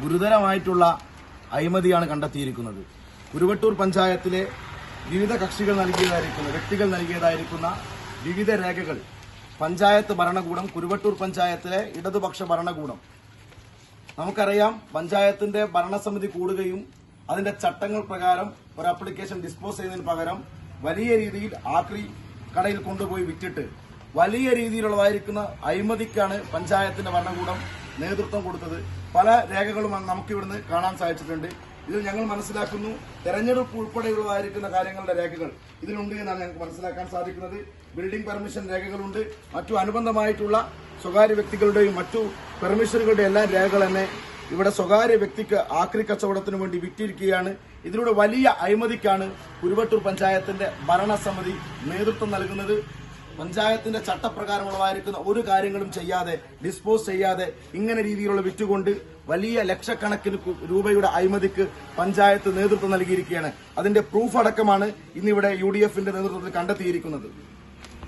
ഗുരുതരമായിട്ടുള്ള അഴിമതിയാണ് കണ്ടെത്തിയിരിക്കുന്നത്. കുരുവട്ടൂർ പഞ്ചായത്തിലെ വിവിധ കക്ഷികൾ നൽകിയതായിരിക്കുന്ന വ്യക്തികൾ നൽകിയതായിരിക്കുന്ന വിവിധ രേഖകൾ. പഞ്ചായത്ത് ഭരണകൂടം കുരുവട്ടൂർ പഞ്ചായത്തിലെ ഇടതുപക്ഷ ഭരണകൂടം. നമുക്കറിയാം പഞ്ചായത്തിന്റെ ഭരണസമിതി കൂടുകയും അതിന്റെ ചട്ടങ്ങൾ പ്രകാരം ഒരു ആപ്ലിക്കേഷൻ ഡിസ്പോസ് ചെയ്യുന്നതിന് പകരം വലിയ രീതിയിൽ ആക്രി കടയിൽ കൊണ്ടുപോയി വിറ്റിട്ട് വലിയ രീതിയിലുള്ളതായിരിക്കുന്ന അഴിമതിക്കാണ് പഞ്ചായത്തിന്റെ ഭരണകൂടം നേതൃത്വം കൊടുത്തത്. പല രേഖകളും നമുക്കിവിടുന്ന് കാണാൻ സാധിച്ചിട്ടുണ്ട്. ഇതിൽ ഞങ്ങൾ മനസ്സിലാക്കുന്നു തെരഞ്ഞെടുപ്പ് ഉൾപ്പെടെയുള്ളതായിരിക്കുന്ന കാര്യങ്ങളുടെ രേഖകൾ ഇതിലുണ്ട് എന്നാണ് ഞങ്ങൾക്ക് മനസ്സിലാക്കാൻ സാധിക്കുന്നത്. ബിൽഡിംഗ് പെർമിഷൻ രേഖകളുണ്ട്. മറ്റു അനുബന്ധമായിട്ടുള്ള സ്വകാര്യ വ്യക്തികളുടെയും മറ്റു പെർമിഷനുകളുടെയും എല്ലാ രേഖകൾ തന്നെ ഇവിടെ സ്വകാര്യ വ്യക്തിക്ക് ആക്രി കച്ചവടത്തിനു വേണ്ടി വിറ്റിരിക്കുകയാണ്. ഇതിലൂടെ വലിയ അഴിമതിക്കാണ് കുരുവട്ടൂർ പഞ്ചായത്തിന്റെ ഭരണസമിതി നേതൃത്വം നൽകുന്നത്. പഞ്ചായത്തിന്റെ ചട്ടപ്രകാരമുള്ളതായിരിക്കുന്ന ഒരു കാര്യങ്ങളും ചെയ്യാതെ ഡിസ്പോസ് ചെയ്യാതെ ഇങ്ങനെ രീതിയിലുള്ള വിറ്റുകൊണ്ട് വലിയ ലക്ഷക്കണക്കിന് രൂപയുടെ അഴിമതിക്ക് പഞ്ചായത്ത് നേതൃത്വം നൽകിയിരിക്കുകയാണ്. അതിന്റെ പ്രൂഫ് അടക്കമാണ് ഇന്നിവിടെ യു ഡി എഫിന്റെ നേതൃത്വത്തിൽ കണ്ടെത്തിയിരിക്കുന്നത്.